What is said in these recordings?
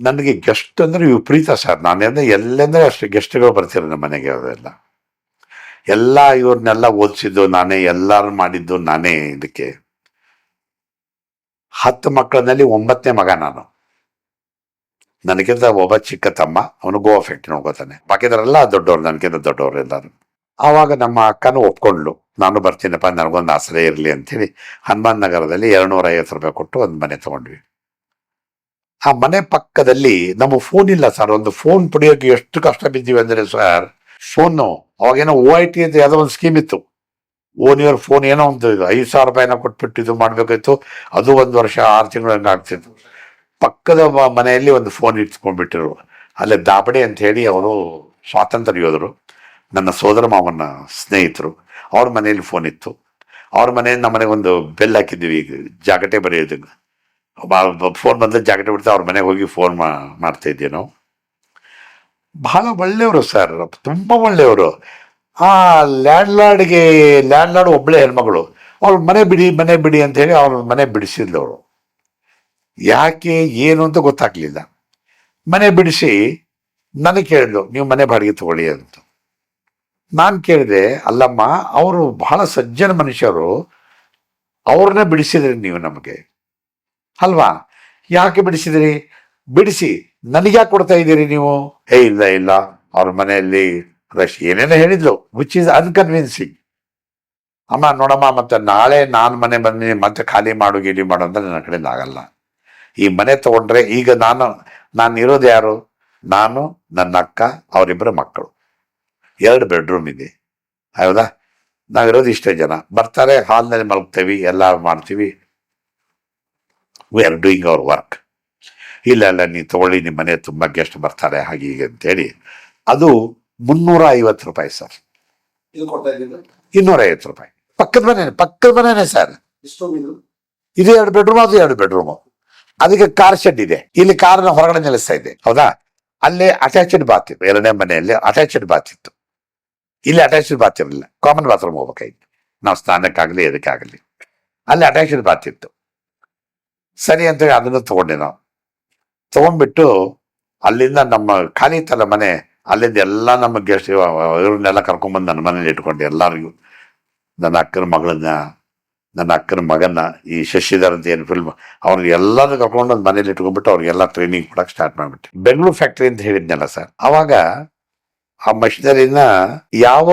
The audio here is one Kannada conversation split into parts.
ನನಗೆ ಗೆಸ್ಟ್ ಅಂದರೆ ವಿಪರೀತ ಸರ್. ನಾನೆಂದ್ರೆ ಎಲ್ಲೆಂದ್ರೆ ಅಷ್ಟು ಗೆಸ್ಟ್ಗಳು ಬರ್ತೀರ ನಮ್ಮ ಮನೆಗೆ ಅವರೆಲ್ಲ. ಎಲ್ಲ ಇವ್ರನ್ನೆಲ್ಲ ಓದಿಸಿದ್ದು, ನಾನೇ ಎಲ್ಲರೂ ಮಾಡಿದ್ದು ನಾನೇ ಇದಕ್ಕೆ. ಹತ್ತು ಮಕ್ಕಳಲ್ಲಿ ಒಂಬತ್ತನೇ ಮಗ ನಾನು. ನನಗಿಂತ ಒಬ್ಬ ಚಿಕ್ಕ ತಮ್ಮ, ಅವನು ಗೋವಾ ಫ್ಯಾಕ್ಟ್ರಿ ನೋಡ್ಕೋತಾನೆ. ಬಾಕಿದರೆಲ್ಲ ದೊಡ್ಡವ್ರು, ನನಗಿಂತ ದೊಡ್ಡವ್ರು ಎಲ್ಲರೂ. ಆವಾಗ ನಮ್ಮ ಅಕ್ಕನೂ ಒಪ್ಕೊಂಡ್ಲು ನಾನು ಬರ್ತೀನಪ್ಪ, ನನಗೊಂದು ಆಸರೆ ಇರಲಿ ಅಂತೇಳಿ. ಹನುಮಾನ್ ನಗರದಲ್ಲಿ ಎರಡ್ನೂರ ಐವತ್ತು ರೂಪಾಯಿ ಕೊಟ್ಟು ಒಂದು ಮನೆ ತಗೊಂಡ್ವಿ. ಆ ಮನೆ ಪಕ್ಕದಲ್ಲಿ ನಮ್ಮ ಫೋನ್ ಇಲ್ಲ ಸರ್ ಒಂದು ಫೋನ್ ಪಡೆಯೋಕೆ ಎಷ್ಟು ಕಷ್ಟ ಬಿದ್ದೀವಿ ಅಂದ್ರೆ ಸರ್ ಫೋನು ಅವಾಗೇನೋ ಓ ಐ ಟಿ ಅಂತ ಯಾವುದೋ ಒಂದು ಸ್ಕೀಮ್ ಇತ್ತು. ಓನ್ ಇಯರ್ ಫೋನ್ ಏನೋ ಒಂದು ಇದು ಐದು ಸಾವಿರ ರೂಪಾಯಿನ ಕೊಟ್ಬಿಟ್ಟು ಇದು ಮಾಡಬೇಕಾಯ್ತು. ಅದು ಒಂದು ವರ್ಷ, ಆರು ತಿಂಗಳು ಹಂಗೆ ಆಗ್ತಿತ್ತು. ಪಕ್ಕದ ಮನೆಯಲ್ಲಿ ಒಂದು ಫೋನ್ ಇಟ್ಕೊಂಡ್ಬಿಟ್ಟಿರು ಅಲ್ಲೇ ದಾಬಡೆ ಅಂತ ಹೇಳಿ ಅವರು ಸ್ವಾತಂತ್ರ್ಯ ಯೋಧರು, ನನ್ನ ಸೋದರ ಮಾವನ ಸ್ನೇಹಿತರು, ಅವ್ರ ಮನೆಯಲ್ಲಿ ಫೋನ್ ಇತ್ತು. ಅವ್ರ ಮನೆಯಿಂದ ನಮ್ಮನೆಗೆ ಒಂದು ಬೆಲ್ ಹಾಕಿದ್ವಿ ಈಗ ಜಾಗಟೆ ಬರೆಯೋದಕ್ಕೆ. ಫೋನ್ ಬಂದ್ರೆ ಜಾಕೆಟ್ ಬಿಡ್ತಾ ಅವ್ರ ಮನೆಗೆ ಹೋಗಿ ಫೋನ್ ಮಾಡ್ತಾ ನಾವು. ಬಹಳ ಒಳ್ಳೆಯವರು ಸರ್ ತುಂಬ ಒಳ್ಳೆಯವರು. ಆ ಲ್ಯಾಂಡ್ ಲಾರ್ಡ್ಗೆ ಲ್ಯಾಂಡ್ ಲಾರ್ಡ್ ಒಬ್ಬಳೆ ಹೆಣ್ಮಗಳು. ಅವ್ರ ಮನೆ ಬಿಡಿ ಮನೆ ಬಿಡಿ ಅಂತ ಹೇಳಿ ಅವ್ರ ಮನೆ ಬಿಡಿಸಿದ್ಲವರು ಯಾಕೆ, ಏನು ಅಂತ ಗೊತ್ತಾಗ್ಲಿಲ್ಲ. ಮನೆ ಬಿಡಿಸಿ, ನನಗೆ ಕೇಳಿದ್ಲು, ನೀವು ಮನೆ ಬಾಡಿಗೆ ತಗೊಳ್ಳಿ ಅಂತ. ನಾನು ಕೇಳಿದೆ, ಅಲ್ಲಮ್ಮ, ಅವರು ಬಹಳ ಸಜ್ಜನ ಮನುಷ್ಯರು. ಅವ್ರನ್ನ ಬಿಡಿಸಿದ್ರಿ ನೀವು ನಮಗೆ. ಅಲ್ವಾ? ಯಾಕೆ ಬಿಡಿಸಿದಿರಿ? ಬಿಡಿಸಿ ನನಗೆ ಯಾಕೆ ಕೊಡ್ತಾ ಇದ್ದೀರಿ ನೀವು? ಏ, ಇಲ್ಲ ಇಲ್ಲ. ಅವ್ರ ಮನೆಯಲ್ಲಿ ರಶ್ ಏನೇನೋ ಹೇಳಿದ್ಲು ವಿಚ್ ಇಸ್ ಅನ್ಕನ್ವಿನ್ಸಿಂಗ್ ಅಮ್ಮ, ನೋಡಮ್ಮ, ಮತ್ತೆ ನಾಳೆ ನಾನು ಮನೆ ಬಂದು ಮತ್ತೆ ಖಾಲಿ ಮಾಡು, ಗೀಲಿ ಮಾಡು ಅಂದ್ರೆ ನನ್ನ ಕಡೆಯಿಂದ ಆಗಲ್ಲ. ಈ ಮನೆ ತಗೊಂಡ್ರೆ ಈಗ ನಾನು ನಾನು ಇರೋದು ಯಾರು? ನಾನು, ನನ್ನ ಅಕ್ಕ ಅವರಿಬ್ಬರ ಮಕ್ಕಳು. ಎರಡು ಬೆಡ್ರೂಮ್ ಇದೆ. ಹೌದಾ? ನಾವಿರೋದು ಇಷ್ಟೇ ಜನ. ಬರ್ತಾರೆ ಹಾಲ್ನಲ್ಲಿ ಮಲಗ್ತೀವಿ ಎಲ್ಲ ಮಾಡ್ತೀವಿ. We are doing our work ಇಲ್ಲ ಅಲ್ಲ ನೀವು ತಗೊಳ್ಳಿ ನಿಮ್ಮ ಮನೆ ತುಂಬ ಗೆಸ್ಟ್ ಬರ್ತಾರೆ ಹಾಗೆ ಹೀಗೆ ಅಂತೇಳಿ. ಅದು ಮುನ್ನೂರ ಐವತ್ತು ರೂಪಾಯಿ ಸರ್ ಇನ್ನೂರ ಐವತ್ತು ರೂಪಾಯಿ. ಪಕ್ಕದ ಮನೆ ಪಕ್ಕದ ಮನೆನೇ ಸರ್ ಇದು ಎರಡು ಬೆಡ್ರೂಮ್ ಅದು ಎರಡು ಬೆಡ್ರೂಮ್ ಅದಕ್ಕೆ ಕಾರ್ ಶೆಡ್ ಇದೆ. ಇಲ್ಲಿ ಕಾರ್ನ ಹೊರಗಡೆ ನಿಲ್ಲಿಸ್ತಾ ಇದೆ ಹೌದಾ? ಅಲ್ಲಿ ಅಟ್ಯಾಚ್ಡ್ ಬಾತ್ ಇತ್ತು. ಎರಡನೇ ಮನೆಯಲ್ಲಿ ಅಟ್ಯಾಚ್ಡ್ ಬಾತ್ ಇತ್ತು. ಇಲ್ಲಿ ಅಟ್ಯಾಚ್ಡ್ ಬಾತ್ ಇರಲಿಲ್ಲ. ಕಾಮನ್ ಬಾತ್ರೂಮ್ ಹೋಗ್ಬೇಕಾಯ್ತು. ನಾವು ಸ್ನಾನಕ್ಕಾಗಲಿ ಎದಕ್ಕಾಗಲಿ. ಅಲ್ಲಿ ಅಟ್ಯಾಚ್ಡ್ ಬಾತ್ ಇತ್ತು. ಸರಿ ಅಂತ ಹೇಳಿ ಅದನ್ನು ತಗೊಂಡೆ ನಾವು ತಗೊಂಡ್ಬಿಟ್ಟು ಅಲ್ಲಿಂದ ನಮ್ಮ ಖಾಲಿ ಇತ್ತಲ್ಲ ಮನೆ, ಅಲ್ಲಿಂದ ಎಲ್ಲ ನಮ್ಮ ಗೆಸ್ಟ್ ಇವ್ರನ್ನೆಲ್ಲ ಕರ್ಕೊಂಡ್ಬಂದು ನನ್ನ ಮನೇಲಿ ಇಟ್ಕೊಂಡೆ ಎಲ್ಲರಿಗೂ. ನನ್ನ ಅಕ್ಕನ ಮಗಳನ್ನ, ನನ್ನ ಅಕ್ಕನ ಮಗನ ಈ ಶಶಿಧರ್ ಅಂತ ಏನು ಫಿಲ್ಮ್ ಅವ್ರಿಗೆ ಎಲ್ಲರೂ ಕರ್ಕೊಂಡು ಒಂದು ಮನೇಲಿ ಇಟ್ಕೊಂಡ್ಬಿಟ್ಟು ಅವ್ರಿಗೆಲ್ಲ ಟ್ರೈನಿಂಗ್ ಕೊಡೋಕೆ ಸ್ಟಾರ್ಟ್ ಮಾಡಿಬಿಟ್ಟು. ಬೆಂಗಳೂರು ಫ್ಯಾಕ್ಟ್ರಿ ಅಂತ ಹೇಳಿದ್ನಲ್ಲ ಸರ್ ಅವಾಗ ಆ ಮಷಿನರಿನ ಯಾವ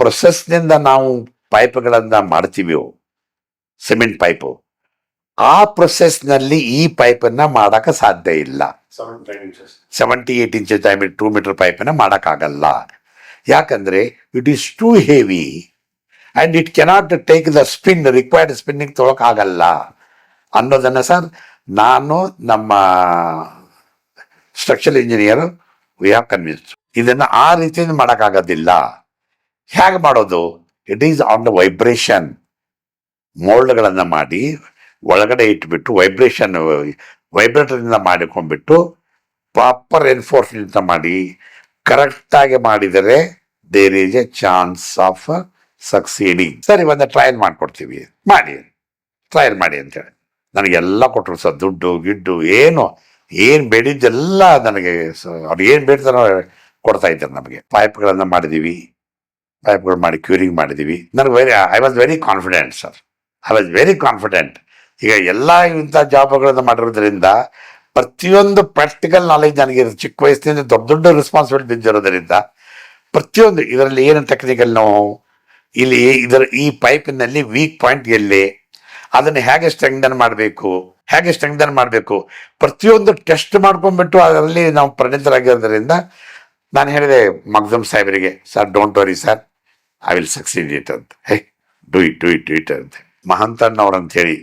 ಪ್ರೊಸೆಸ್ನಿಂದ ನಾವು ಪೈಪ್ಗಳನ್ನು ಮಾಡ್ತೀವಿಯೋ ಸಿಮೆಂಟ್ ಪೈಪು ಆ ಪ್ರೊಸೆಸ್ನಲ್ಲಿ ಈ ಪೈಪನ್ನ ಮಾಡಕ ಸಾಧ್ಯ ಇಲ್ಲ. Seventy eight inches diameter two metre ಪೈಪನ್ನ ಮಾಡೋಕ್ಕಾಗಲ್ಲ. ಯಾಕಂದರೆ it is too heavy and it cannot take the spin required spinning ತೊಗೊಳಕ್ಕಾಗಲ್ಲ ಅನ್ನೋದನ್ನು ಸರ್ ನಾನು ನಮ್ಮ structural engineer we have convince ಇದನ್ನು ಆ ರೀತಿಯಿಂದ ಮಾಡೋಕ್ಕಾಗೋದಿಲ್ಲ. ಹೇಗೆ ಮಾಡೋದು? It is on the vibration ಮೋಲ್ಡ್ಗಳನ್ನು ಮಾಡಿ ಒಳಗಡೆ ಇಟ್ಬಿಟ್ಟು ವೈಬ್ರೇಷನ್ ವೈಬ್ರೇಟರ್ನಿಂದ ಮಾಡಿಕೊಂಡ್ಬಿಟ್ಟು ಪ್ರಾಪರ್ ಎನ್ಫೋರ್ಸ್ಮೆಂಟ್ ಮಾಡಿ ಕರೆಕ್ಟಾಗಿ ಮಾಡಿದರೆ there is a chance of succeeding ಸರಿ ಒಂದು ಟ್ರಯಲ್ ಮಾಡಿಕೊಡ್ತೀವಿ. ಮಾಡಿ ಟ್ರಯಲ್ ಮಾಡಿ ಅಂತೇಳಿ. ನನಗೆಲ್ಲ ಕೊಟ್ಟರು ಸರ್, ದುಡ್ಡು, ಗಿಡ್ಡು, ಏನು ಏನು ಬೇಡಿದ್ದೆಲ್ಲ ನನಗೆ ಅವ್ರು ಏನು ಬೇಡಿದಾರೋ ಕೊಡ್ತಾ ಇದ್ದಾರೆ ನಮಗೆ. ಪೈಪ್ಗಳನ್ನು ಮಾಡಿದ್ದೀವಿ. ಪೈಪ್ಗಳು ಮಾಡಿ ಕ್ಯೂರಿಂಗ್ ಮಾಡಿದ್ದೀವಿ. ನನಗೆ very I was very confident sir I was very confident ಈಗ ಎಲ್ಲ ಇಂಥ ಜಾಬ್ಗಳನ್ನು ಮಾಡಿರೋದ್ರಿಂದ ಪ್ರತಿಯೊಂದು ಪ್ರಾಕ್ಟಿಕಲ್ ನಾಲೆಜ್ ನನಗೆ ಚಿಕ್ಕ ವಯಸ್ಸಿನಿಂದ ದೊಡ್ಡ ದೊಡ್ಡ ರೆಸ್ಪಾನ್ಸಿಬಿಲಿಟಿ ಬಿದ್ದಿರೋದ್ರಿಂದ ಪ್ರತಿಯೊಂದು ಇದರಲ್ಲಿ ಏನು ಟೆಕ್ನಿಕಲ್ ನೋವು ಇಲ್ಲಿ ಇದರ ಈ ಪೈಪಿನಲ್ಲಿ ವೀಕ್ ಪಾಯಿಂಟ್ ಎಲ್ಲಿ, ಅದನ್ನು ಹೇಗೆ ಸ್ಟ್ರೆಂಗ್ದನ್ ಮಾಡಬೇಕು, ಹೇಗೆ ಸ್ಟ್ರೆಂಗ್ದನ್ ಮಾಡಬೇಕು, ಪ್ರತಿಯೊಂದು ಟೆಸ್ಟ್ ಮಾಡ್ಕೊಂಡ್ಬಿಟ್ಟು ಅದರಲ್ಲಿ ನಾವು ಪರಿಣಿತರಾಗಿರೋದ್ರಿಂದ ನಾನು ಹೇಳಿದೆ ಮಗ್ಜಮ್ ಸಾಹೇಬರಿಗೆ sir don't worry sir I will succeed it ಅಂತ. Hey do it do it it ಅಂತ. ಮಹಂತಣ್ಣವ್ರು ಅಂತ ಹೇಳಿ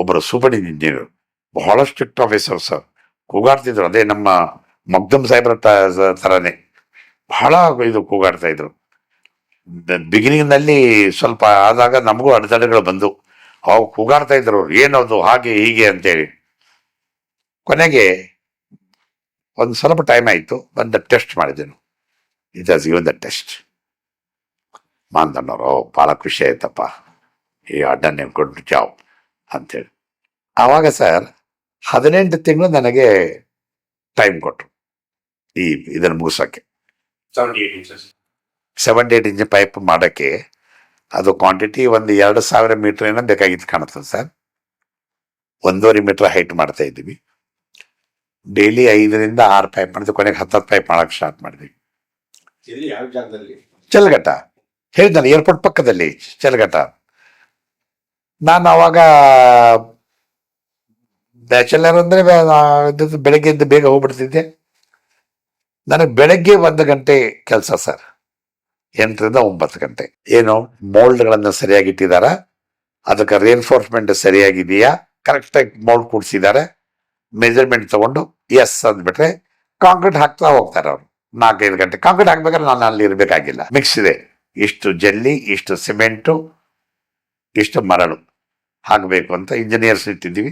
ಒಬ್ಬರು ಸೂಪರ್ ಇಂಜಿನಿಯರ್, ಬಹಳಷ್ಟು ಸ್ಟ್ರಿಕ್ಟ್ ಆಫೀಸರ್ ಸರ್. ಕೂಗಾಡ್ತಿದ್ರು, ಅದೇ ನಮ್ಮ ಮಗ್ದಮ್ ಸಾಹೇಬ್ರ ಥರನೇ ಬಹಳ ಇದು ಕೂಗಾಡ್ತಾ ಇದ್ರು. ಬಿಗಿನಿಂಗ್ನಲ್ಲಿ ಸ್ವಲ್ಪ ಆದಾಗ ನಮಗೂ ಅಡೆತಡೆಗಳು ಬಂದು ಅವು ಕೂಗಾಡ್ತಾ ಇದ್ರು ಏನದು, ಹಾಗೆ, ಹೀಗೆ ಅಂತೇಳಿ. ಕೊನೆಗೆ ಒಂದು ಸ್ವಲ್ಪ ಟೈಮ್ ಆಯಿತು, ಬಂದ ಟೆಸ್ಟ್ ಮಾಡಿದೆನು it as given the test ಮಾಂದಣ್ಣವರು ಭಾಳ ಖುಷಿ ಆಯ್ತಪ್ಪ. ಈ ಅಡ್ಡ ನೀವು ಗುಡ್ ಜಾಬ್ ಅಂತೇಳಿ. ಆವಾಗ ಸರ್ ಹದಿನೆಂಟು ತಿಂಗಳು ನನಗೆ ಟೈಮ್ ಕೊಟ್ಟರು ಈ ಇದನ್ನು ಮುಗಿಸೋಕ್ಕೆ. ಸೆವೆಂಟಿ ಏಟ್ ಇಂಚ್ ಪೈಪ್ ಮಾಡೋಕ್ಕೆ ಅದು ಕ್ವಾಂಟಿಟಿ ಒಂದು ಎರಡು ಸಾವಿರ ಮೀಟರ್ ಏನೋ ಬೇಕಾಗಿತ್ತು ಕಾಣುತ್ತೆ ಸರ್. ಒಂದೂವರೆ ಮೀಟರ್ ಹೈಟ್ ಮಾಡ್ತಾ ಇದ್ದೀವಿ. ಡೈಲಿ ಐದರಿಂದ ಆರು ಪೈಪ್ ಮಾಡಿದ್ವಿ ಕೊನೆಗೆ ಹತ್ತತ್ತು ಪೈಪ್ ಮಾಡೋಕ್ಕೆ ಸ್ಟಾರ್ಟ್ ಮಾಡಿದ್ವಿ ಚಲಘಟ್ಟ ಹೇಳಿದ್ನಲ್ಲ ಏರ್ಪೋರ್ಟ್ ಪಕ್ಕದಲ್ಲಿ ಚಲಘಟ್ಟ ನಾನು ಅವಾಗ ಬ್ಯಾಚುಲರ್ ಅಂದರೆ ಬೆಳಗ್ಗೆ ಎದ್ದು ಬೇಗ ಹೋಗ್ಬಿಡ್ತಿದ್ದೆ. ನನಗೆ ಬೆಳಗ್ಗೆ ಒಂದು ಗಂಟೆ ಕೆಲಸ ಸರ್. ಎಂಟರಿಂದ ಒಂಬತ್ತು ಗಂಟೆ. ಏನು ಮೋಲ್ಡ್ಗಳನ್ನು ಸರಿಯಾಗಿ ಇಟ್ಟಿದ್ದಾರೆ ಅದಕ್ಕೆ ರಿಎನ್ಫೋರ್ಸ್ಮೆಂಟ್ ಸರಿಯಾಗಿದೆಯಾ? ಕರೆಕ್ಟಾಗಿ ಮೋಲ್ಡ್ ಕೂಡಿಸಿದ್ದಾರೆ ಮೆಜರ್ಮೆಂಟ್ ತಗೊಂಡು ಎಸ್ ಅಂದ್ಬಿಟ್ರೆ ಕಾಂಕ್ರೀಟ್ ಹಾಕ್ತಾ ಹೋಗ್ತಾರೆ ಅವರು. ನಾಲ್ಕೈದು ಗಂಟೆ. ಕಾಂಕ್ರೀಟ್ ಹಾಕ್ಬೇಕಾದ್ರೆ ನಾನು ಅಲ್ಲಿ ಇರಬೇಕಾಗಿಲ್ಲ. ಮಿಕ್ಸ್ ಇದೆ. ಇಷ್ಟು ಜಲ್ಲಿ, ಇಷ್ಟು ಸಿಮೆಂಟು ಇಷ್ಟು ಮರಳು. ಹಾಕಬೇಕು ಅಂತ ಇಂಜಿನಿಯರ್ಸ್ ಇಟ್ಟಿದ್ದೀವಿ.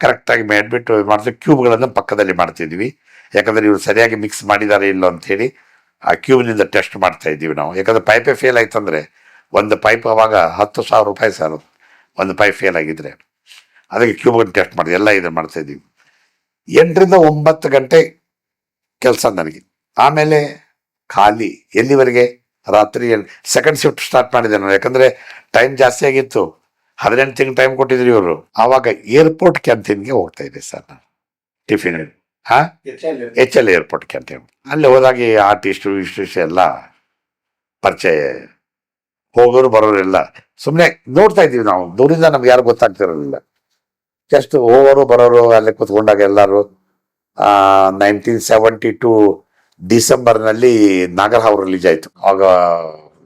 ಕರೆಕ್ಟಾಗಿ ಮಾಡಿಬಿಟ್ಟು ಮಾಡ್ತೀವಿ ಕ್ಯೂಬ್ಗಳನ್ನು ಪಕ್ಕದಲ್ಲಿ ಮಾಡ್ತಿದ್ವಿ ಯಾಕಂದರೆ ಇವರು ಸರಿಯಾಗಿ ಮಿಕ್ಸ್ ಮಾಡಿದ್ದಾರೆ ಇಲ್ಲೋ ಅಂತೇಳಿ ಆ ಕ್ಯೂಬ್ನಿಂದ ಟೆಸ್ಟ್ ಮಾಡ್ತಾ ಇದ್ದೀವಿ ನಾವು. ಯಾಕಂದರೆ ಪೈಪೇ ಫೇಲ್ ಆಯ್ತಂದರೆ ಒಂದು ಪೈಪ್ ಅವಾಗ ಹತ್ತು ಸಾವಿರ ರೂಪಾಯಿ ಸರ್. ಒಂದು ಪೈಪ್ ಫೇಲ್ ಆಗಿದ್ರೆ. ಅದಕ್ಕೆ ಕ್ಯೂಬ್ಗಳನ್ನು ಟೆಸ್ಟ್ ಮಾಡಿದೆ ಎಲ್ಲ ಇದು ಮಾಡ್ತಾ ಎಂಟರಿಂದ ಒಂಬತ್ತು ಗಂಟೆ ಕೆಲಸ ನನಗೆ. ಆಮೇಲೆ ಖಾಲಿ ಎಲ್ಲಿವರೆಗೆ? ರಾತ್ರಿ ಸೆಕೆಂಡ್ ಶಿಫ್ಟ್ ಸ್ಟಾರ್ಟ್ ಮಾಡಿದೆ ನಾನು. ಯಾಕಂದ್ರೆ ಟೈಮ್ ಜಾಸ್ತಿ ಆಗಿತ್ತು. ಹದಿನೆಂಟು ತಿಂಗಳು ಟೈಮ್ ಕೊಟ್ಟಿದ್ರು ಇವರು. ಆವಾಗ ಏರ್ಪೋರ್ಟ್ ಕ್ಯಾಂಟೀನ್ಗೆ ಹೋಗ್ತಾ ಇದ್ದೆ ಸರ್ ನಾನು. ಟಿಫಿನ್ ಹಾ? ಎಚ್ ಎಲ್ ಏರ್ಪೋರ್ಟ್ ಕ್ಯಾಂಟೀನ್ ಅಲ್ಲಿ ಹೋದಾಗ ಆರ್ಟಿಸ್ಟು ಇಷ್ಟು ಎಲ್ಲ ಪರಿಚಯ ಹೋಗೋರು ಬರೋರೆಲ್ಲ ಸುಮ್ಮನೆ ನೋಡ್ತಾ ಇದ್ದೀವಿ ನಾವು. ದೂರಿಂದ ನಮ್ಗೆ ಯಾರು ಗೊತ್ತಾಗ್ತಿರಲಿಲ್ಲ ಜಸ್ಟ್ ಹೋಗೋರು ಬರೋರು, ಅಲ್ಲಿ ಕೂತ್ಕೊಂಡಾಗ ಎಲ್ಲರೂ ನೈನ್ಟೀನ್ ಸೆವೆಂಟಿ ಟು ಡಿಸೆಂಬರ್ನಲ್ಲಿ ನಾಗರಹಾವ್ ರಿಲೀಸ್ ಆಯಿತು. ಆಗ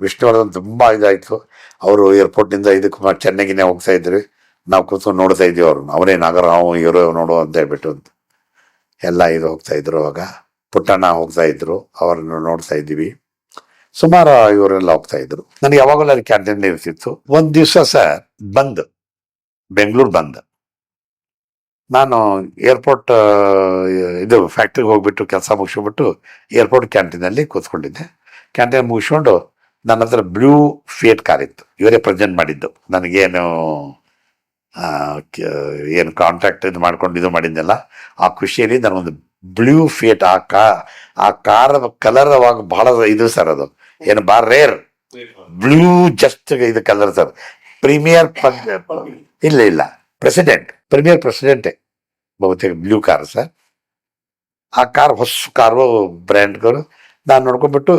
ವಿಷ್ಣುವರ್ಧನ್ ತುಂಬ ಇದಾಯಿತು. ಅವರು ಏರ್ಪೋರ್ಟಿಂದ ಇದಕ್ಕೆ ಚೆನ್ನಾಗಿ ಚೆನ್ನೈಗಿನೇ ಹೋಗ್ತಾ ಇದ್ರಿ. ನಾವು ಕೂತ್ಕೊಂಡು ನೋಡ್ತಾ ಇದ್ದೀವಿ ಅವ್ರನ್ನ ಅವರೇ ನಾಗರಹಾವ್ ಇವರು ನೋಡು ಅಂತ ಹೇಳ್ಬಿಟ್ಟು ಅಂತ. ಎಲ್ಲ ಇದು ಹೋಗ್ತಾ ಇದ್ರು ಅವಾಗ ಪುಟ್ಟಣ್ಣ ಹೋಗ್ತಾ ಇದ್ರು. ಅವರನ್ನು ನೋಡ್ತಾ ಇದ್ದೀವಿ. ಸುಮಾರು ಇವರೆಲ್ಲ ಹೋಗ್ತಾ ಇದ್ರು. ನನಗೆ ಯಾವಾಗಲೂ ಅಲ್ಲಿ ಕ್ಯಾಂಟೀನ್ ಇರ್ತಿತ್ತು. ಒಂದು ದಿವಸ ಸರ್ ಬಂದ್. ಬೆಂಗಳೂರು ಬಂದ್. ನಾನು ಏರ್ಪೋರ್ಟ್ ಇದು ಫ್ಯಾಕ್ಟ್ರಿಗೆ ಹೋಗ್ಬಿಟ್ಟು ಕೆಲಸ ಮುಗಿಸ್ಬಿಟ್ಟು ಏರ್ಪೋರ್ಟ್ ಕ್ಯಾಂಟೀನಲ್ಲಿ ಕೂತ್ಕೊಂಡಿದ್ದೆ. ಕ್ಯಾಂಟೀನ್ ಮುಗಿಸ್ಕೊಂಡು ನನ್ನ ಹತ್ರ ಬ್ಲೂ ಫಿಯೇಟ್ ಕಾರ್ ಇತ್ತು. ಇವರೇ ಪ್ರೆಸೆಂಟ್ ಮಾಡಿದ್ದು. ನನಗೇನು ಏನು ಕಾಂಟ್ರಾಕ್ಟ್ ಇದು ಮಾಡ್ಕೊಂಡು ಇದು ಮಾಡಿದ್ನಲ್ಲ ಆ ಖುಷಿಯಲ್ಲಿ ನನಗೊಂದು ಬ್ಲೂ ಫಿಯೇಟ್ ಆ ಕಾ ಆ ಕಾರ್ ಕಲರ್ ಅವಾಗ ಬಹಳ ಇದು ಸರ್ ಅದು. ಏನು ಬಾರ್ ರೇರ್ ಬ್ಲೂ ಜಸ್ಟ್ ಇದು ಕಲರ್ ಸರ್ ಪ್ರೀಮಿಯರ್ ಇಲ್ಲ ಇಲ್ಲ. ಪ್ರೆಸಿಡೆಂಟ್ ಪ್ರೀಮಿಯರ್ ಪ್ರೆಸಿಡೆಂಟೇ ಬಹುತೇಕ ಬ್ಲೂ ಕಾರ್ ಸರ್ ಆ ಕಾರ್ ಹೊಸ ಕಾರು ಬ್ರ್ಯಾಂಡ್ಗಳು ನಾನು ನೋಡ್ಕೊಂಡ್ಬಿಟ್ಟು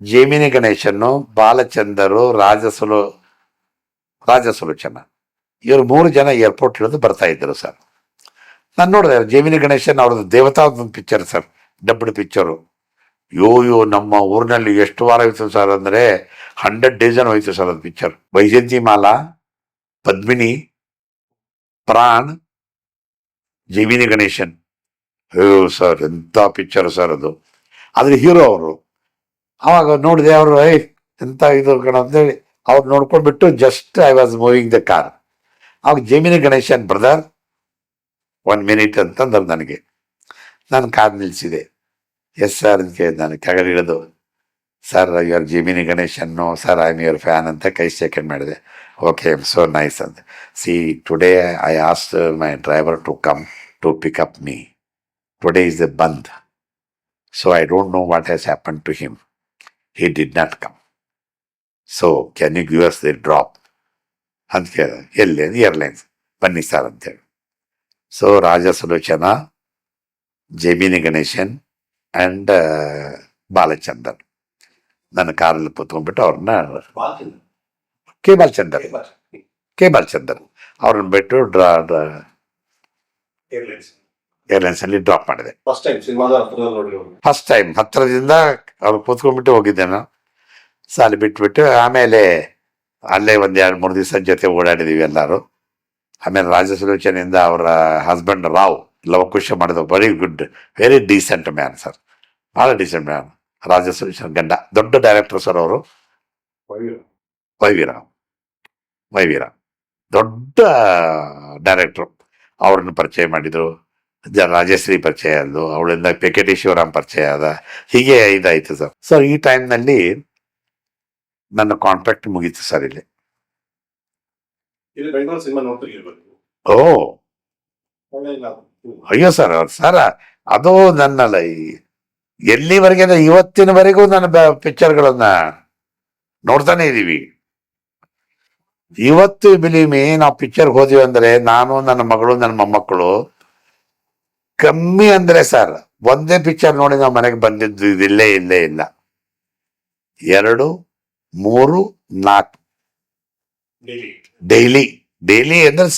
ಜೇಮಿನಿ ಗಣೇಶನ್ನು ಬಾಲಚಂದರು ರಾಜಸುಲು ರಾಜಸುಲೋಚನ ಇವರು ಮೂರು ಜನ ಏರ್ಪೋರ್ಟ್ ಇಳಿದು ಬರ್ತಾ ಇದ್ದರು ಸರ್ ನಾನು ನೋಡಿದೆ ಜೇಮಿನಿ ಗಣೇಶನ್ ಅವ್ರದ್ದು ದೇವತಾ ಒಂದು ಪಿಕ್ಚರ್ ಸರ್ ಡಬ್ಡ್ ಪಿಕ್ಚರು ಯೋ ಯೋ ನಮ್ಮ ಊರಿನಲ್ಲಿ ಎಷ್ಟು ವಾರ ಹೋಯ್ತು ಸರ್ ಅಂದರೆ ಹಂಡ್ರೆಡ್ ಡೇಸನ್ ಹೋಯ್ತು ಸರ್ ಅದು ಪಿಕ್ಚರ್ ವೈಜಯಂತಿ ಮಾಲಾ, ಪದ್ಮಿನಿ ಪ್ರಾಣ್. ಜೈಮಿನಿ ಗಣೇಶನ್. ಅಯ್ಯೋ ಸರ್ ಎಂಥ ಪಿಕ್ಚರ್ ಸರ್ ಅದು. ಆದರೆ ಹೀರೋ ಅವರು. ಅವಾಗ ನೋಡಿದೆ ಅವರು ಐ ಎಂಥ ಇದು ಕಣ? ಅಂತೇಳಿ ಅವ್ರು ನೋಡ್ಕೊಂಡ್ಬಿಟ್ಟು just I was moving the car ಅವಾಗ Gemini Ganesan brother one minute ಅಂತಂದ್ರೆ ನನಗೆ. ನಾನು ಕಾರ್ ನಿಲ್ಲಿಸಿದೆ ಎಸ್ ಸರ್ ಅದಕ್ಕೆ ನಾನು. ಕೆಳಗಡೆ sir your Gemini ಗಣೇಶನ್ನು sir I am your fan ಅಂತ ಕೈ ಸೆಕೆಂಡ್ ಮಾಡಿದೆ. ಓಕೆ ಸೋ ನೈಸ್ ಅಂತ see today I asked my driver to come to pick up me today is the bandh so I don't know what has happen to him he did not come so can you give us the drop ಅಂತ ಕೇಳಿದೆ ಎಲ್ಲಿ ಏರ್ಲೈನ್ಸ್ ಬನ್ನಿ ಸರ್ ಅಂತೇಳಿ ಸೊ ರಾಜ ಸುಲೋಚನಾ ಜೆಮಿನಿ ಗಣೇಶನ್ ಅಂಡ್ ಬಾಲಚಂದರ್ ನನ್ನ ಕಾರಲ್ಲಿ ಕೂತ್ಕೊಂಡ್ಬಿಟ್ಟು ಅವ್ರನ್ನ ಕೆ ಬಾಲಚಂದರ್ ಕೆ ಬಾಲಚಂದರ್ ಅವ್ರನ್ನ ಬಿಟ್ಟು ಡ್ರಾ ಏರ್ಲೈನ್ಸ್. ಅಲ್ಲಿ ಡ್ರಾಪ್ ಮಾಡಿದೆ. ಫಸ್ಟ್ ಟೈಮ್ ಹತ್ತಿರದಿಂದ ಅವ್ರು. ಕೂತ್ಕೊಂಡ್ಬಿಟ್ಟು ಹೋಗಿದ್ದೆ ನಾನು. ಸಾಲಿ ಬಿಟ್ಬಿಟ್ಟು ಆಮೇಲೆ ಅಲ್ಲೇ ಒಂದು ಎರಡು ಮೂರು ದಿವಸ ಜೊತೆ ಓಡಾಡಿದೀವಿ ಎಲ್ಲರೂ. ಆಮೇಲೆ ರಾಜಸುಲೋಚನೆಯಿಂದ ಅವರ ಹಸ್ಬೆಂಡ್ ರಾವ್ ಲವಕುಶ ಮಾಡಿದ very good very decent man sir ಭಾಳ ಡೀಸೆಂಟ್ ಮ್ಯಾನ್ ರಾಜಸುಲೋಚನ ಗಂಡ. ದೊಡ್ಡ ಡೈರೆಕ್ಟರ್ ಸರ್ ಅವರು. ವೈವೀರ ವೈವೀರ. ದೊಡ್ಡ ಡೈರೆಕ್ಟ್ರು. ಅವ್ರನ್ನ ಪರಿಚಯ ಮಾಡಿದ್ರು. ಜ- ರಾಜಶ್ರೀ ಪರಿಚಯ ಆದ್ಲು. ಅವಳಿಂದ ಪೆಕೆಟಿ ಶಿವರಾಮ್ ಪರಿಚಯ ಆದ. ಹೀಗೆ ಇದಾಯಿತು ಸರ್. ಸರ್ ಈ ಟೈಮ್ನಲ್ಲಿ ನನ್ನ ಕಾಂಟ್ರಾಕ್ಟ್ ಮುಗೀತು ಸರ್ ಇಲ್ಲಿ. ಓ! ಅಯ್ಯೋ ಸರ್ ಸರ್ ಅದು ನನ್ನಲ್ಲ. ಈ- ಎಲ್ಲಿವರೆಗೆ ಇವತ್ತಿನವರೆಗೂ ನನ್ನ ಪಿಕ್ಚರ್ಗಳನ್ನ ನೋಡ್ತಾನೆ ಇದೀವಿ ಇವತ್ತು ಬಿಲಿಮಿ ನಾವು ಪಿಕ್ಚರ್ ಹೋದಿವಿ ಅಂದ್ರೆ ನಾನು ನನ್ನ ಮಗಳು ನನ್ನ ಮೊಮ್ಮಕ್ಕಳು ಕಮ್ಮಿ ಅಂದ್ರೆ ಸರ್ ಒಂದೇ ಪಿಕ್ಚರ್ ನೋಡಿ ನಾವು ಮನೆಗೆ ಬಂದಿದ್ದು ಇದಿಲ್ಲೇ ಇಲ್ಲೇ ಇಲ್ಲ ಎರಡು ಮೂರು ನಾಲ್ಕು. ಡೈಲಿ ಡೈಲಿ ಅಂದ್ರೆ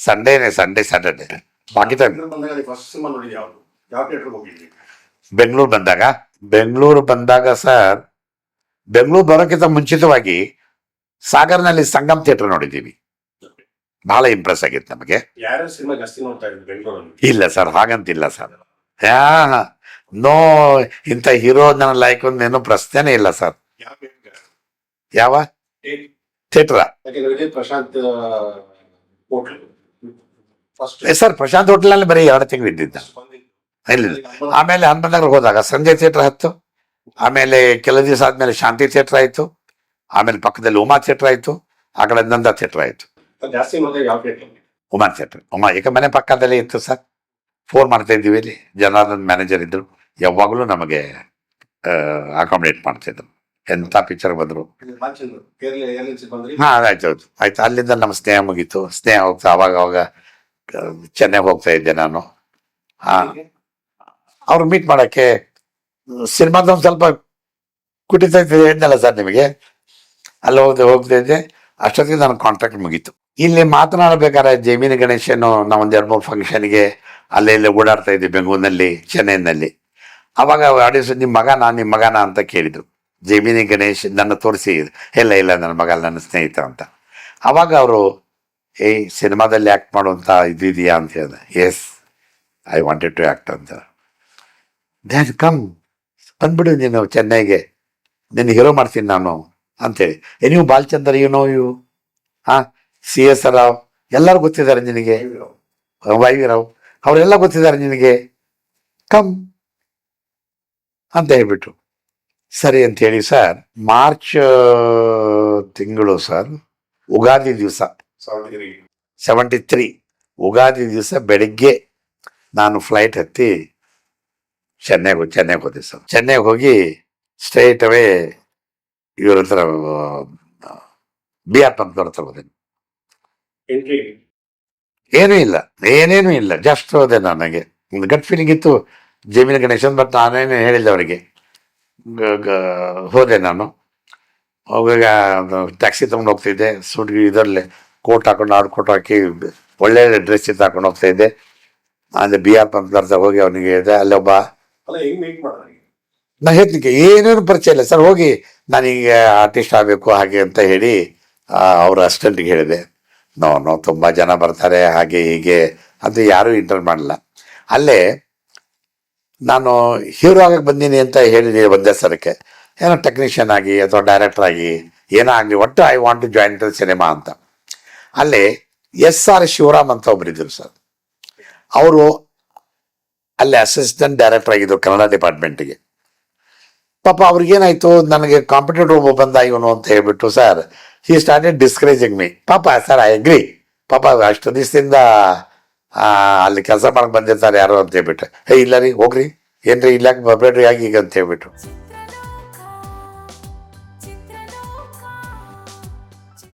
ಸಂಡೇನೆ ಸಂಡೇ ಸ್ಯಾಟರ್ಡೆ ಬಾಕಿ ಟೈಮ್ ಬೆಂಗಳೂರು ಬಂದಾಗ? ಬೆಂಗಳೂರು ಬಂದಾಗ ಸರ್ ಬೆಂಗಳೂರು ಬರೋಕ್ಕಿಂತ ಮುಂಚಿತವಾಗಿ ಸಾಗರ್ನಲ್ಲಿ ಸಂಗಮ್ ಥಿಯೇಟರ್ ನೋಡಿದ್ದೀವಿ. ಬಹಳ ಇಂಪ್ರೆಸ್ ಆಗಿತ್ತು ನಮಗೆ. ಇಲ್ಲ ಸರ್ ಹಾಗಂತಿಲ್ಲ ಸರ್. ಹಾ ನೋ ಇಂಥ ಹೀರೋ ನನ್ನ ಲೈಕ್ ಏನೋ ಪ್ರಶ್ನೆನೇ ಇಲ್ಲ ಸರ್. ಯಾವ theatre. Prashant hotel. Sir Prashant ಹೋಟೆಲ್ನಲ್ಲಿ ಬರೀ ಎರಡು ತಿಂಗಳು ಇದ್ದಿದ್ದ. ಇಲ್ಲ ಆಮೇಲೆ ಹನುಮಂತನಗರ್ ಹೋದಾಗ ಸಂಜೆ ಥಿಯೇಟರ್ ಹತ್ತು. ಆಮೇಲೆ ಕೆಲ ದಿವಸ ಆದ್ಮೇಲೆ ಶಾಂತಿ ಥಿಯೇಟರ್ ಆಯ್ತು. ಆಮೇಲೆ ಪಕ್ಕದಲ್ಲಿ ಉಮಾ ಥಿಯೇಟರ್ ಆಯ್ತು ಆ ಕಡೆ ನಂದ ಥಿಯೇಟರ್ ಆಯ್ತು. ಉಮಾ ಥಿಯೇಟರ್ ಉಮಾ ಈಗ ಮನೆ ಪಕ್ಕದಲ್ಲೇ ಇತ್ತು ಸರ್? ಫೋನ್ ಮಾಡ್ತಾ ಇದ್ದೀವಿ ಇಲ್ಲಿ. ಜನಾರ್ದನ್ ಮ್ಯಾನೇಜರ್ ಇದ್ದರು ಯಾವಾಗಲೂ ನಮಗೆ ಅಕಾಮಿಡೇಟ್ ಮಾಡ್ತಿದ್ರು ಎಂಥ ಪಿಕ್ಚರ್ ಬಂದರು? ಹಾಂ ಆಯ್ತು ಹೌದು ಆಯ್ತು ಅಲ್ಲಿಂದ ನಮ್ಮ ಸ್ನೇಹ ಮುಗೀತು. ಸ್ನೇಹ ಹೋಗ್ತಾ ಅವಾಗ ಅವಾಗ ಆ, ಚೆನ್ನೈಗೆ ಹೋಗ್ತಾ ಇದ್ದೆ ನಾನು. ಹಾ. ಅವ್ರು ಮೀಟ್ ಮಾಡಕ್ಕೆ ಸಿನಿಮಾದ ಒಂದು ಸ್ವಲ್ಪ ಕುಟಿತ ಹೇಳಿದ್ನಲ್ಲ ಸರ್ ನಿಮಗೆ? ಅಲ್ಲಿ ಹೋಗ್ತಾ ಇದ್ದೆ. ಅಷ್ಟೊತ್ತಿಗೆ ನನ್ನ ಕಾಂಟ್ರಾಕ್ಟ್ ಮುಗೀತು. ಇಲ್ಲಿ ಮಾತನಾಡಬೇಕಾದ್ರೆ ಜಮೀನು ಗಣೇಶನು ನಾವು ಒಂದು ಎರಡು ಮೂರು ಫಂಕ್ಷನ್ಗೆ ಅಲ್ಲೇ ಇಲ್ಲೇ ಓಡಾಡ್ತಾ ಇದ್ದೆ ಬೆಂಗಳೂರಿನಲ್ಲಿ, ಚೆನ್ನೈನಲ್ಲಿ. ಅವಾಗ ಆಡಿಯನ್ಸ್ ನಿಮ್ಮ ಮಗನ ನಿಮ್ಮ ಮಗನ? ಅಂತ ಕೇಳಿದರು. ಜಮೀನಿ ಗಣೇಶ್ ನನ್ನ ತೋರಿಸಿ, ಇಲ್ಲ ಇಲ್ಲ, ನನ್ನ ಮಗ, ನನ್ನ ಸ್ನೇಹಿತ ಅಂತ. ಅವಾಗ ಅವರು, ಏಯ್, ಸಿನಿಮಾದಲ್ಲಿ ಆ್ಯಕ್ಟ್ ಮಾಡುವಂಥ ಇದಿದೆಯಾ ಅಂತ ಹೇಳಿದೆ yes I wanted to act ಅಂತ. ದ್ಯಾನ್ ಕಮ್ ಬಂದ್ಬಿಡು ನೀನು ಚೆನ್ನೈಗೆ. ನಿನ್ನ ಹೀರೋ ಮಾಡ್ತೀನಿ ನಾನು. ಅಂತೇಳಿ. ಏ, ನೀವು ಬಾಲಚಂದ್ರ ಯು ನೋ ಯು ಹಾಂ ಸಿ ಎಸ್ ರಾವ್, ಎಲ್ಲರೂ ಗೊತ್ತಿದ್ದಾರೆ ನಿನಗೆ. ವೈ ವಿ ರಾವ್ ಅವರೆಲ್ಲ ಗೊತ್ತಿದ್ದಾರೆ ನಿನಗೆ. ಕಮ್ ಅಂತ ಹೇಳ್ಬಿಟ್ಟು ಸರಿ ಅಂತ ಹೇಳಿ ಸರ್ ಮಾರ್ಚ್ ತಿಂಗಳು ಸರ್ ಉಗಾದಿ ದಿವಸ. ಸೆವೆಂಟಿ ತ್ರೀ ಉಗಾದಿ ದಿವಸ ಬೆಳಿಗ್ಗೆ ನಾನು ಫ್ಲೈಟ್ ಹತ್ತಿ, ಚೆನ್ನೈಗೆ ಚೆನ್ನೈಗೆ ಹೋದೆ ಸರ್ ಚೆನ್ನೈಗೆ ಹೋಗಿ ಸ್ಟ್ರೈಟ್ ಅವೇ ಇವ್ರ ಹತ್ರ ಬಿ ಆರ್ ಪಂಪ್ನವ್ರ ಹತ್ರ ಹೋದೆ ಏನೂ ಇಲ್ಲ ಏನೇನೂ ಇಲ್ಲ ಜಸ್ಟ್ ಹೋದೆ ನನಗೆ. ಒಂದು ಗಟ್ ಫೀಲಿಂಗ್ ಇತ್ತು ಜಮೀನು ಗಣೇಶನ್ ಬಟ್ ನಾನೇನು ಹೇಳಿದ್ದೆ ಅವರಿಗೆ. ಹೋದೆ ನಾನು. ಅವಾಗ ಟ್ಯಾಕ್ಸಿ ತಗೊಂಡು ಹೋಗ್ತಿದ್ದೆ ಸೂಟ್ ಇದರಲ್ಲಿ ಕೋಟ್ ಹಾಕೊಂಡು ಆರು ಕೋಟ್ ಹಾಕಿ ಒಳ್ಳೆ ಡ್ರೆಸ್ ಇತ್ತು ಹಾಕೊಂಡು ಹೋಗ್ತಾ ಇದ್ದೆ. ಅಂದರೆ ಬಿ ಆರ್ ಪಂಪ್ ಅರ್ಥ ಹೋಗಿ ಅವನಿಗೆ ಹೇಳಿದೆ ಅಲ್ಲೊಬ್ಬ ನಾ ಹೇಳ್ತೀನಿ ಏನೇನು ಪರಿಚಯ ಇಲ್ಲ. ಸರ್ ಹೋಗಿ ನಾನೀಗ ಆರ್ಟಿಸ್ಟ್ ಆಗಬೇಕು ಹಾಗೆ ಅಂತ ಹೇಳಿ ಅವರು ಅಸಿಸ್ಟೆಂಟ್ಗೆ ಹೇಳಿದೆ. ನೋ ನೋ ತುಂಬ ಜನ ಬರ್ತಾರೆ, ಹಾಗೆ ಹೀಗೆ ಅಂತ ಯಾರೂ ಇಂಟರ್ ಮಾಡಲ್ಲ ಅಲ್ಲೇ ನಾನು ಹೀರೋ ಆಗಕ್ಕೆ ಬಂದೀನಿ ಅಂತ ಹೇಳಿದೆ ಒಂದೇ ಸರಕ್ಕೆ. ಏನೋ ಟೆಕ್ನಿಷಿಯನ್ ಆಗಿ ಅಥವಾ ಡೈರೆಕ್ಟರ್ ಆಗಿ, ಏನೋ ಆಗಲಿ, ಒಟ್ಟು I want to join the cinema ಅಂತ. ಅಲ್ಲಿ ಎಸ್ ಆರ್ ಶಿವರಾಮ್ ಅಂತ ಒಬ್ಬರಿದ್ದರು ಸರ್. ಅವರು ಅಲ್ಲಿ ಅಸಿಸ್ಟೆಂಟ್ ಡೈರೆಕ್ಟರ್ ಆಗಿದ್ರು ಕನ್ನಡ ಡಿಪಾರ್ಟ್ಮೆಂಟ್ಗೆ ಪಾಪ ಅವ್ರಿಗೇನಾಯ್ತು? ನನಗೆ ಕಾಂಪಿಟೇಟಿವ್ ಒಬ್ಬ ಬಂದ ಇವನು ಅಂತ ಹೇಳ್ಬಿಟ್ಟು sir he started discouraging me ಪಾಪ ಸರ್ ಐ ಅಗ್ರಿ ಪಾಪ, ಅಷ್ಟು ದಿವಸದಿಂದ ಅಲ್ಲಿ ಕೆಲಸ ಮಾಡಕ್ ಬಂದಿರ್ತಾರೆ ಯಾರು ಅಂತ ಹೇಳ್ಬಿಟ್ಟು. ಹೇ ಇಲ್ಲ ರೀ, ಹೋಗ್ರಿ. ಏನ್ರಿ, ಇಲ್ಲ ಬರ್ಬೇಡ್ರಿ ಆಗಿ ಈಗ, ಅಂತ ಹೇಳ್ಬಿಟ್ಟು.